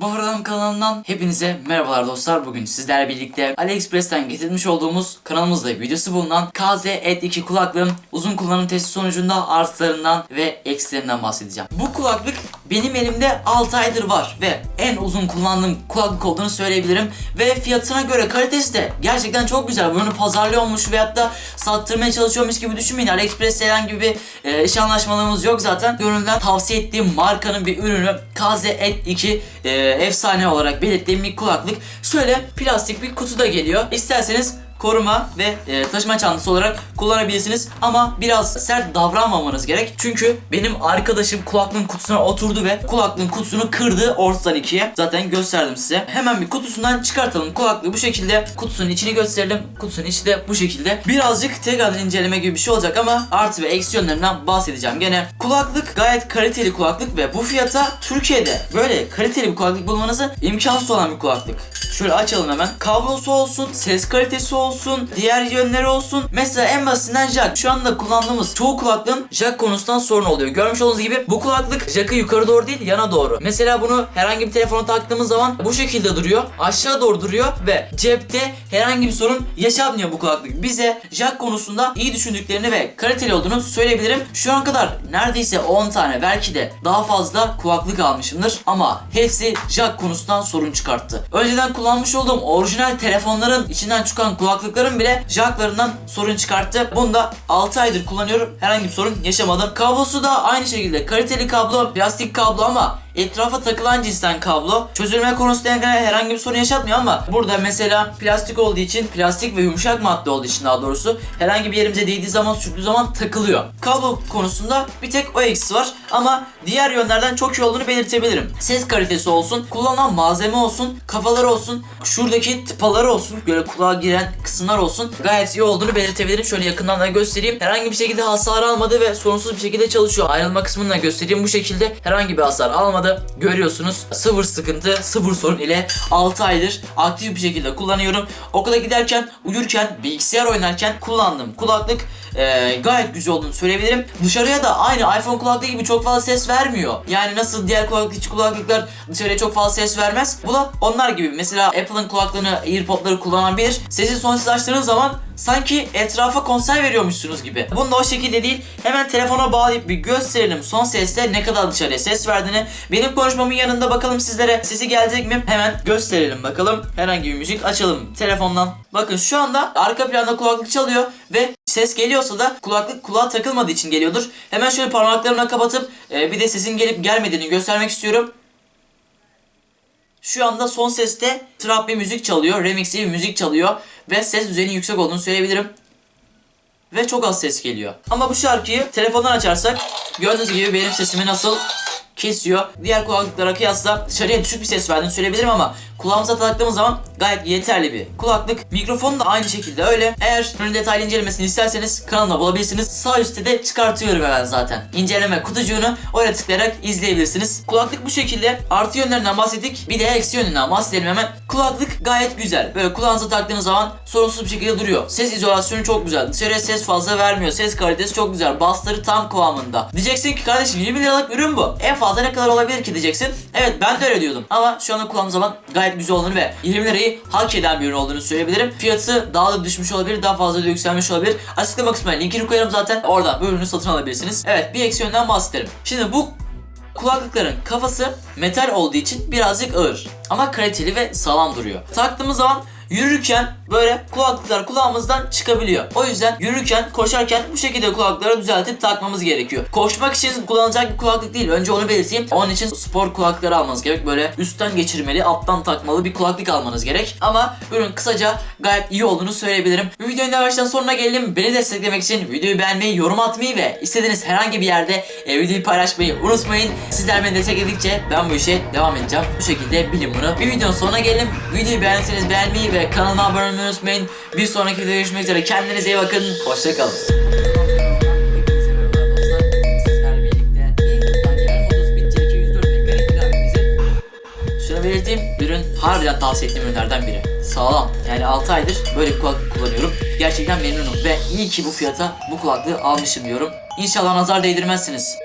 Baharım kanalından hepinize merhabalar dostlar. Bugün sizlerle birlikte AliExpress'ten getirmiş olduğumuz kanalımızda videosu bulunan KZ-2 kulaklığın uzun kullanım testi sonucunda artılarından ve eksilerinden bahsedeceğim. Bu kulaklık benim elimde 6 aydır var ve en uzun kullandığım kulaklık olduğunu söyleyebilirim. Ve fiyatına göre kalitesi de gerçekten çok güzel. Bunu pazarlıyormuş veyahut da sattırmaya çalışıyormuş gibi düşünmeyin. AliExpress'te herhangi bir e, iş anlaşmalarımız yok zaten. Gönülden tavsiye ettiğim markanın bir ürünü KZ-2 e, efsane olarak belirttiğim bir kulaklık. Şöyle plastik bir kutuda geliyor. İsterseniz koruma ve e, taşıma çantası olarak kullanabilirsiniz ama biraz sert davranmamanız gerek. Çünkü benim arkadaşım kulaklığın kutusuna oturdu ve kulaklığın kutusunu kırdı ortadan ikiye. Zaten gösterdim size. Hemen bir kutusundan çıkartalım kulaklığı bu şekilde. Kutusunun içini gösterelim. Kutusunun içi de bu şekilde. Birazcık tekrardan inceleme gibi bir şey olacak ama artı ve eksi yönlerinden bahsedeceğim. Gene kulaklık gayet kaliteli kulaklık ve bu fiyata Türkiye'de böyle kaliteli bir kulaklık bulmanızı imkansız olan bir kulaklık. Şöyle açalım hemen. Kablosu olsun, ses kalitesi olsun, diğer yönleri olsun. Mesela en basitinden jack. Şu anda kullandığımız çoğu kulaklığın jack konusundan sorun oluyor. Görmüş olduğunuz gibi bu kulaklık jack'ı yukarı doğru değil yana doğru. Mesela bunu herhangi bir telefona taktığımız zaman bu şekilde duruyor. Aşağı doğru duruyor ve cepte herhangi bir sorun yaşatmıyor bu kulaklık. Bize jack konusunda iyi düşündüklerini ve kaliteli olduğunu söyleyebilirim. Şu an kadar neredeyse 10 tane belki de daha fazla kulaklık almışımdır. Ama hepsi jack konusundan sorun çıkarttı. Önceden kullanmış olduğum orijinal telefonların içinden çıkan kulaklıkların bile jacklarından sorun çıkarttı. Bunu da 6 aydır kullanıyorum. Herhangi bir sorun yaşamadım. Kablosu da aynı şekilde kaliteli kablo, plastik kablo ama etrafa takılan cinsten kablo. Çözülme konusunda herhangi bir sorun yaşatmıyor ama burada mesela plastik olduğu için plastik ve yumuşak madde olduğu için daha doğrusu herhangi bir yerimize değdiği zaman sürttüğü zaman takılıyor. Kablo konusunda bir tek o eksisi var ama diğer yönlerden çok iyi olduğunu belirtebilirim. Ses kalitesi olsun, kullanılan malzeme olsun, kafaları olsun, şuradaki tıpaları olsun, böyle kulağa giren kısımlar olsun gayet iyi olduğunu belirtebilirim. Şöyle yakından da göstereyim. Herhangi bir şekilde hasar almadı ve sorunsuz bir şekilde çalışıyor. Ayrılma kısmını da göstereyim. Bu şekilde herhangi bir hasar almadı. Görüyorsunuz sıfır sıkıntı, sıfır sorun ile 6 aydır aktif bir şekilde kullanıyorum. Okula giderken, uyurken, bilgisayar oynarken kullandım. Kulaklık e, gayet güzel olduğunu söyleyebilirim. Dışarıya da aynı iPhone kulaklığı gibi çok fazla ses vermiyor. Yani nasıl diğer kulaklık kulaklıklar dışarıya çok fazla ses vermez. Bu da onlar gibi. Mesela Apple'ın kulaklığını, AirPod'ları kullanabilir. Sesi son ses açtığınız zaman sanki etrafa konser veriyormuşsunuz gibi. Bunu da o şekilde değil. Hemen telefona bağlayıp bir gösterelim son sesle ne kadar dışarıya ses verdiğini. Benim konuşmamın yanında bakalım sizlere sesi gelecek mi? Hemen gösterelim bakalım. Herhangi bir müzik açalım telefondan. Bakın şu anda arka planda kulaklık çalıyor ve ses geliyorsa da kulaklık kulağa takılmadığı için geliyordur. Hemen şöyle parmaklarımla kapatıp e, bir de sesin gelip gelmediğini göstermek istiyorum. Şu anda son seste trap bir müzik çalıyor, remixli bir müzik çalıyor ve ses düzeyinin yüksek olduğunu söyleyebilirim. Ve çok az ses geliyor. Ama bu şarkıyı telefondan açarsak gördüğünüz gibi benim sesimi nasıl kesiyor. Diğer kulaklıklara kıyasla dışarıya düşük bir ses verdiğini söyleyebilirim ama kulağımıza taktığımız zaman gayet yeterli bir kulaklık. Mikrofonu da aynı şekilde öyle. Eğer ürün detaylı incelemesini isterseniz kanalda bulabilirsiniz. Sağ üstte de çıkartıyorum hemen zaten. İnceleme kutucuğunu oraya tıklayarak izleyebilirsiniz. Kulaklık bu şekilde. Artı yönlerinden bahsettik. Bir de eksi yönünden bahsedelim hemen. Kulaklık gayet güzel. Böyle kulağınıza taktığınız zaman sorunsuz bir şekilde duruyor. Ses izolasyonu çok güzel. Dışarıya ses fazla vermiyor. Ses kalitesi çok güzel. Bassları tam kıvamında. Diyeceksin ki kardeşim 20 liralık ürün bu. En fazla ne kadar olabilir ki diyeceksin. Evet ben de öyle diyordum. Ama şu anda kullandığım zaman gayet güzel olduğunu ve 20 lirayı hak eden bir ürün olduğunu söyleyebilirim. Fiyatı daha da düşmüş olabilir. Daha fazla da yükselmiş olabilir. Açıklama kısmına linkini koyarım zaten. Oradan bu ürünü satın alabilirsiniz. Evet bir eksi yönden bahsedelim. Şimdi bu Kulaklıkların kafası metal olduğu için birazcık ağır ama kaliteli ve sağlam duruyor. Taktığımız zaman yürürken böyle kulaklıklar kulağımızdan çıkabiliyor. O yüzden yürürken, koşarken bu şekilde kulaklıkları düzeltip takmamız gerekiyor. Koşmak için kullanılacak bir kulaklık değil. Önce onu belirteyim. Onun için spor kulaklıkları almanız gerek. Böyle üstten geçirmeli, alttan takmalı bir kulaklık almanız gerek. Ama ürün kısaca gayet iyi olduğunu söyleyebilirim. Bu videonun yavaştan sonuna geldim. Beni desteklemek için videoyu beğenmeyi, yorum atmayı ve istediğiniz herhangi bir yerde e, videoyu paylaşmayı unutmayın. Sizler beni destekledikçe ben bu işe devam edeceğim. Bu şekilde bilin bunu. Bir videonun sonuna geldim. Videoyu beğendiyseniz beğenmeyi ve kanalıma abone olmayı unutmayın. Bir sonraki videoda görüşmek üzere. Kendinize iyi bakın. Hoşçakalın. Belirteyim, ürün harbiden tavsiye ettiğim ürünlerden biri. Sağlam. Yani 6 aydır böyle bir kulaklık kullanıyorum. Gerçekten memnunum ve iyi ki bu fiyata bu kulaklığı almışım diyorum. İnşallah nazar değdirmezsiniz.